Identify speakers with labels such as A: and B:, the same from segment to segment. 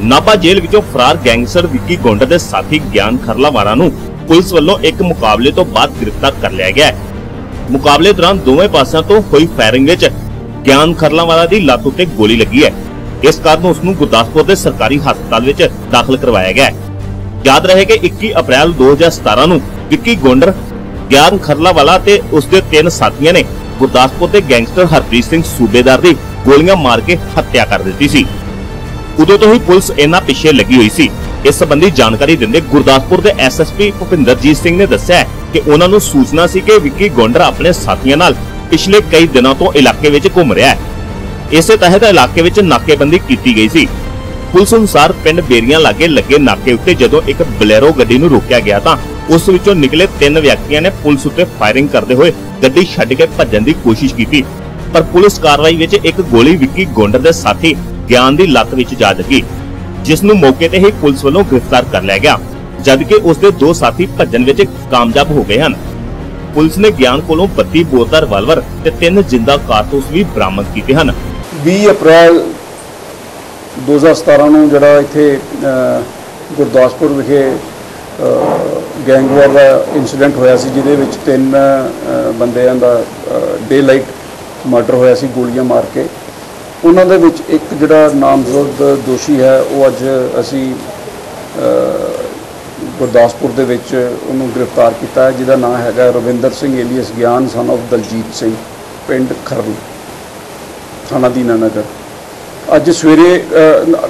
A: ਨਾਭਾ ਜੇਲ੍ਹ ਵਿੱਚੋਂ ਫਰਾਰ ਗੈਂਗਸਟਰ ਵਿੱਕੀ ਗੋਂਡਾ ਦੇ ਸਾਥੀ ਗਿਆਨ ਖਰਲਾਵਾਲਾ ਨੂੰ ਪੁਲਿਸ ਵੱਲੋਂ ਇੱਕ ਮੁਕਾਬਲੇ ਤੋਂ ਬਾਅਦ ਗ੍ਰਿਫਤਾਰ ਕਰ ਲਿਆ ਗਿਆ ਹੈ। ਮੁਕਾਬਲੇ ਦੌਰਾਨ ਦੋਵੇਂ ਪਾਸਿਆਂ ਤੋਂ ਹੋਈ ਫਾਇਰਿੰਗ ਵਿੱਚ ਗਿਆਨ ਖਰਲਾਵਾਲਾ ਦੀ ਲੱਤ ਉੱਤੇ ਗੋਲੀ ਲੱਗੀ ਹੈ। ਇਸ ਕਾਰਨ ਉਸ ਨੂੰ ਗੁਰਦਾਸਪੁਰ ਦੇ ਸਰਕਾਰੀ ਹਸਪਤਾਲ ਵਿੱਚ ਦਾਖਲ ਕਰਵਾਇਆ ਗਿਆ ਹੈ। ਯਾਦ ਰਹੇ ਕਿ 21 ਅਪ੍ਰੈਲ 2017 ਨੂੰ ਵਿੱਕੀ ਗੋਂਡਰ ਗਿਆਨ ਖਰਲਾਵਾਲਾ ਤੇ ਉਸ ਦੇ ਤਿੰਨ ਸਾਥੀਆਂ ਨੇ ਗੁਰਦਾਸਪੁਰ ਦੇ ਗੈਂਗਸਟਰ ਹਰਪ੍ਰੀਤ ਸਿੰਘ ਸੂਬੇਦਾਰ ਦੀ ਗੋਲੀਆਂ ਮਾਰ ਕੇ ਹੱਤਿਆ ਕਰ ਦਿੱਤੀ ਸੀ। ਉਦੋਂ ਤੋਂ ਹੀ ਪੁਲਿਸ ਇਹਨਾਂ ਪਿੱਛੇ ਲੱਗੀ ਹੋਈ ਸੀ। ਇਸ ਸੰਬੰਧੀ ਜਾਣਕਾਰੀ ਦਿੰਦੇ ਗੁਰਦਾਸਪੁਰ ਦੇ ਐਸਐਸਪੀ ਭੁਪਿੰਦਰਜੀਤ ਸਿੰਘ ਨੇ ਦੱਸਿਆ ਕਿ ਉਹਨਾਂ ਨੂੰ ਸੂਚਨਾ ਸੀ ਕਿ ਵਿੱਕੀ ਗੋਂਡਰ ਆਪਣੇ ਸਾਥੀਆਂ ਨਾਲ ਪਿਛਲੇ ਕਈ ਦਿਨਾਂ ਤੋਂ ਇਲਾਕੇ ਵਿੱਚ ਘੁੰਮ ਰਿਹਾ ਹੈ। ਇਸੇ ਤਹਿਤ ਇਲਾਕੇ ਵਿੱਚ ਨਾਕੇਬੰਦੀ ਕੀਤੀ ਗਈ ਸੀ। ਪੁਲਿਸ ਅਨੁਸਾਰ ਪਿੰਡ ਬੇਰੀਆਂ ਲਾਗੇ ਲੱਗੇ ਨਾਕੇ ਉੱਤੇ ਜਦੋਂ ਇੱਕ ਬਲੈਰੋ ਗੱਡੀ ਨੂੰ ਰੋਕਿਆ ਗਿਆ ਤਾਂ ਉਸ ਵਿੱਚੋਂ ਨਿਕਲੇ ਤਿੰਨ ਵਿਅਕਤੀਆਂ ਨੇ ਪੁਲਿਸ ਉੱਤੇ ਫਾਇਰਿੰਗ ਕਰਦੇ ਹੋਏ ਗੱਡੀ ਛੱਡ ਕੇ ਭੱਜਣ ਦੀ ਕੋਸ਼ਿਸ਼ ਕੀਤੀ। ਪਰ ਪੁਲਿਸ ਕਾਰਵਾਈ ਵਿੱਚ ਇੱਕ ਗੋਲੀ ਵਿੱਕੀ ਗੋਂਡਰ ਦੇ ਸਾਥੀ ਗਿਆਨ ਦੀ ਲੱਤ ਵਿੱਚ ਜਾ ਲੱਗੀ ਜਿਸ ਨੂੰ ਮੌਕੇ ਤੇ ਹੀ ਪੁਲਿਸ ਵੱਲੋਂ ਗ੍ਰਿਫਤਾਰ ਕਰ ਲਿਆ ਗਿਆ, ਜਦਕਿ ਉਸ ਦੇ ਦੋ ਸਾਥੀ ਭੱਜਣ ਵਿੱਚ ਕਾਮਯਾਬ ਹੋ ਗਏ ਹਨ। ਪੁਲਿਸ ਨੇ ਗਿਆਨ ਕੋਲੋਂ 32 ਬੋਰ ਰਿਵਾਲਵਰ ਤੇ ਤਿੰਨ ਜਿੰਦਾ ਕਾਰਤੂਸ ਵੀ ਬਰਾਮਦ ਕੀਤੇ ਹਨ।
B: 20 ਅਪ੍ਰੈਲ 2017 ਨੂੰ ਜਿਹੜਾ ਇੱਥੇ ਗੁਰਦਾਸਪੁਰ ਵਿਖੇ ਗੈਂਗਵਾਰ ਦਾ ਇਨਸੀਡੈਂਟ ਹੋਇਆ ਸੀ, ਜਿਹਦੇ ਵਿੱਚ ਤਿੰਨ ਬੰਦਿਆਂ ਦਾ ਡੇ ਲਾਈਟ ਮਰਡਰ ਹੋਇਆ ਸੀ, ਗੋਲੀਆਂ ਮਾਰ ਕੇ। ਉਹਨਾਂ ਦੇ ਵਿੱਚ ਇੱਕ ਜਿਹੜਾ ਨਾਮਜ਼ਦ ਦੋਸ਼ੀ ਹੈ, ਉਹ ਅੱਜ ਅਸੀਂ ਗੁਰਦਾਸਪੁਰ ਦੇ ਵਿੱਚ ਉਹਨੂੰ ਗ੍ਰਿਫਤਾਰ ਕੀਤਾ ਹੈ, ਜਿਹਦਾ ਨਾਮ ਹੈਗਾ ਰਵਿੰਦਰ ਸਿੰਘ ਏਲੀਅਸ ਗਿਆਨ ਸਨ of ਦਲਜੀਤ ਸਿੰਘ, ਪਿੰਡ ਖਰਲ ਥਾਣਾ ਦੀਨਾਨਗਰ। ਅੱਜ ਸਵੇਰੇ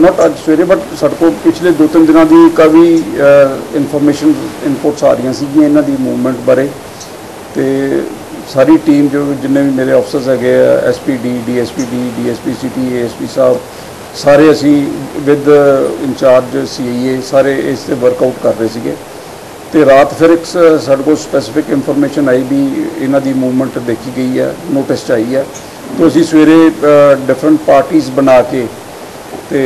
B: ਨਾਟ ਅੱਜ ਸਵੇਰੇ ਬਟ ਸਾਡੇ ਕੋਲ ਪਿਛਲੇ ਦੋ ਤਿੰਨ ਦਿਨਾਂ ਦੀ ਕਾਫੀ ਇਨਫੋਰਮੇਸ਼ਨ ਇਨਪੁਟਸ ਆ ਰਹੀਆਂ ਸੀਗੀਆਂ ਇਹਨਾਂ ਦੀ ਮੂਵਮੈਂਟ ਬਾਰੇ। ਤੇ ਸਾਰੀ ਟੀਮ ਜੋ ਜਿੰਨੇ ਵੀ ਮੇਰੇ ਅਫਸਰਸ ਹੈਗੇ ਆ SPD DSPD DSP city ASP ਸਾਹਿਬ, ਸਾਰੇ ਅਸੀਂ ਵਿਦ ਇੰਚਾਰਜ ਸੀਆਈਏ ਸਾਰੇ ਇਸ ਤੇ ਵਰਕਆਊਟ ਕਰ ਰਹੇ ਸੀਗੇ। ਤੇ ਰਾਤ ਫਿਰ ਇੱਕ ਸ- ਸਾਡੇ ਕੋਲ ਸਪੈਸੀਫਿਕ ਇਨਫੋਰਮੇਸ਼ਨ ਆਈ ਵੀ ਇਹਨਾਂ ਦੀ ਮੂਵਮੈਂਟ ਦੇਖੀ ਗਈ ਹੈ ਨੋਟਿਸ 'ਚ ਆਈ ਹੈ ਤੇ ਅਸੀਂ ਸਵੇਰੇ ਡਿਫਰੈਂਟ ਪਾਰਟੀਆਂ ਬਣਾ ਕੇ ਤੇ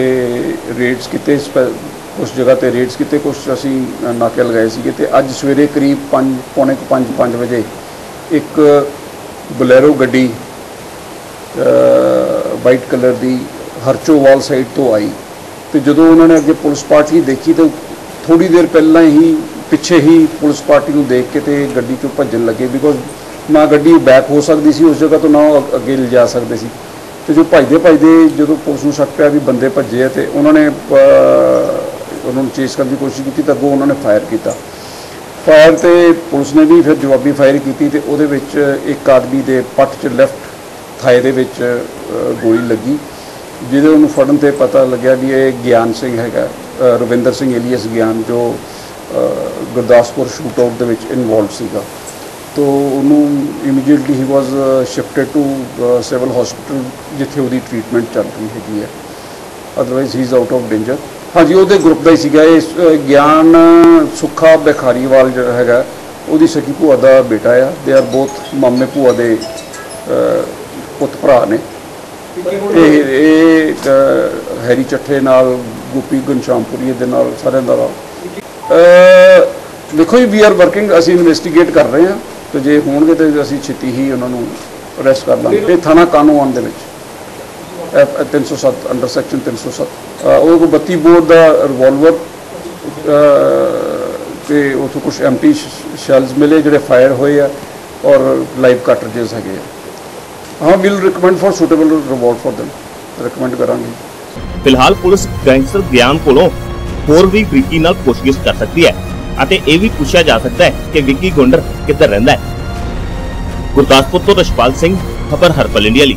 B: ਰੇਡਸ ਕੀਤੇ ਕੁਝ ਜਗ੍ਹਾ ਤੇ ਰੇਡਸ ਕੀਤੇ ਕੁਝ ਅਸੀਂ ਨਾਕੇ ਲਗਾਏ ਸੀਗੇ। ਤੇ ਅੱਜ ਸਵੇਰੇ ਕਰੀਬ 5 ਪੌਣੇ 5 5 ਵਜੇ ਇੱਕ ਬਲੈਰੋ ਗੱਡੀ ਵਾਈਟ ਕਲਰ ਦੀ ਹਰਚੋਵਾਲ ਸਾਈਡ ਤੋਂ ਆਈ। ਤੇ ਜਦੋਂ ਉਹਨਾਂ ਨੇ ਅੱਗੇ ਪੁਲਿਸ ਪਾਰਟੀ ਦੇਖੀ ਤਾਂ ਥੋੜੀ ਦੇਰ ਪਹਿਲਾਂ ਹੀ ਪਿੱਛੇ ਹੀ ਪੁਲਿਸ ਪਾਰਟੀ ਨੂੰ ਦੇਖ ਕੇ ਤੇ ਗੱਡੀ ਚੋਂ ਭੱਜਣ ਲੱਗੇ ਬਿਕੋਜ਼ ਨਾ ਗੱਡੀ ਬੈਕ ਹੋ ਸਕਦੀ ਸੀ, ਉਸ ਜਗ੍ਹਾ ਤੋਂ ਨਾ ਉਹ ਅੱਗ- ਅੱਗੇ ਲਿਜਾ ਸਕਦੇ ਸੀ। ਤੇ ਜੋ ਭੱਜਦੇ ਭੱਜਦੇ ਜਦੋਂ ਪੁਲਿਸ ਨੂੰ ਸ਼ੱਕ ਪਿਆ ਵੀ ਬੰਦੇ ਭੱਜੇ ਆ ਤੇ ਉਹਨਾਂ ਨੇ ਉਹਨਾਂ ਨੂੰ ਚੇਸ ਕਰਨ ਦੀ ਕੋਸ਼ਿਸ਼ ਕੀਤੀ ਤਾਂ ਅੱਗੋਂ ਉਹਨਾਂ ਨੇ ਫਾਇਰ ਕੀਤਾ। ਫਾਇਰ ਤੇ ਪੁਲਿਸ ਨੇ ਵੀ ਫਿਰ ਜਵਾਬੀ ਫਾਇਰ ਕੀਤੀ ਤੇ ਉਹਦੇ ਵਿੱਚ ਇੱਕ ਆਦਮੀ ਦੇ ਪੱਟ 'ਚ ਲੈਫਟ ਥਾਈ ਦੇ ਵਿੱਚ ਗੋਲੀ ਲੱਗੀ, ਜਿਹਦੇ ਉਹਨੂੰ ਫੜਨ ਤੇ ਪਤਾ ਲੱਗਿਆ ਵੀ ਇਹ ਗਿਆਨ ਸਿੰਘ ਹੈਗਾ ਰਵਿੰਦਰ ਸਿੰਘ ਏਲੀਅਸ ਗਿਆਨ ਜੋ ਗੁਰਦਾਸਪੁਰ ਸ਼ੂਟ ਆਊਟ ਦੇ ਵਿੱਚ ਇਨਵੋਲਵ ਸੀਗਾ। ਤੋ ਉਹਨੂੰ immediately he was shifted to civil hospital ਜਿੱਥੇ ਉਹਦੀ ਟ੍ਰੀਟਮੈਂਟ ਚੱਲ ਰਹੀ ਹੈਗੀ ਹੈ। ਅਦਰਵਾਈਜ਼ ਹੀ ਇਜ਼ ਆਊਟ ਆਫ ਡੇਂਜਰ ਹਾਂਜੀ ਉਹਦੇ ਗਰੁੱਪ ਦਾ ਹੀ ਸੀਗਾ ਇਹ ਗਿਆਨ ਸੁੱਖਾ ਬਖਾਰੀਵਾਲ ਜਿਹੜਾ ਹੈਗਾ ਉਹਦੀ ਸਕੀ ਭੂਆ ਦਾ ਬੇਟਾ ਆ ਦੇ ਆਰ ਬੋਥ ਮਾਮੇ ਭੂਆ ਦੇ ਪੁੱਤ ਭਰਾ ਨੇ। ਇਹ ਇਹ ਹੈਰੀ ਚੱਠੇ ਨਾਲ ਗੋਪੀ ਗੁਨਸ਼ਾਮਪੁਰੀ ਦੇ ਨਾਲ ਸਾਰਿਆਂ ਦਾ ਅ, ਦੇਖੋ ਜੀ ਵੀ ਆਰ ਵਰਕਿੰਗ ਅਸੀਂ ਇਨਵੈਸਟੀਗੇਟ ਕਰ ਰਹੇ ਹਾਂ ਤੇ ਜੇ ਹੋਣਗੇ ਤੇ ਅਸੀਂ ਛੇਤੀ ਹੀ ਉਹਨਾਂ ਨੂੰ ਅਰੈਸਟ ਕਰ ਲਾਂਗੇ। ਇਹ ਥਾਣਾ ਕਾਨੂੰਨ ਦੇ ਵਿੱਚ। ਐਫ 307 ਅੰਡਰ ਸੈਕਸ਼ਨ 307 ਉਹ ਕੋਲ 32 ਬੋਰ ਦਾ ਰਿਵਾਲਵਰ ਤੇ ਉਥੋਂ ਕੁਝ ਐਮਟੀ ਸ਼ੈਲਸ ਮਿਲੇ ਜਿਹੜੇ ਫਾਇਰ ਹੋਏ ਆ ਔਰ ਲਾਈਵ ਕਾਰਟ੍ਰਿਜਸ ਹੈਗੇ ਆ ਹਾਂ will recommend for suitable reward for them. Recommend ਕਰਾਂਗੇ
A: ਫਿਲਹਾਲ ਪੁਲਿਸ ਗੈਂਗਸਟਰ ਗਿਆਨ ਕੋਲੋਂ ਹੋਰ ਵੀ ਬਰੀਕੀ ਨਾਲ ਪੁੱਛਗਿੱਛ ਕਰ ਸਕਦੀ ਹੈ ਅਤੇ ਇਹ ਵੀ ਪੁੱਛਿਆ ਜਾ ਸਕਦਾ ਹੈ ਕਿ ਵਿੱਕੀ ਗੁੰਡਰ ਕਿੱਧਰ ਰਹਿੰਦਾ ਹੈ। ਗੁਰਦਾਸਪੁਰ ਤੋਂ ਰਸ਼ਪਾਲ ਸਿੰਘ, ਖਬਰ ਹਰਪਲ ਇੰਡੀਆ ਲਈ।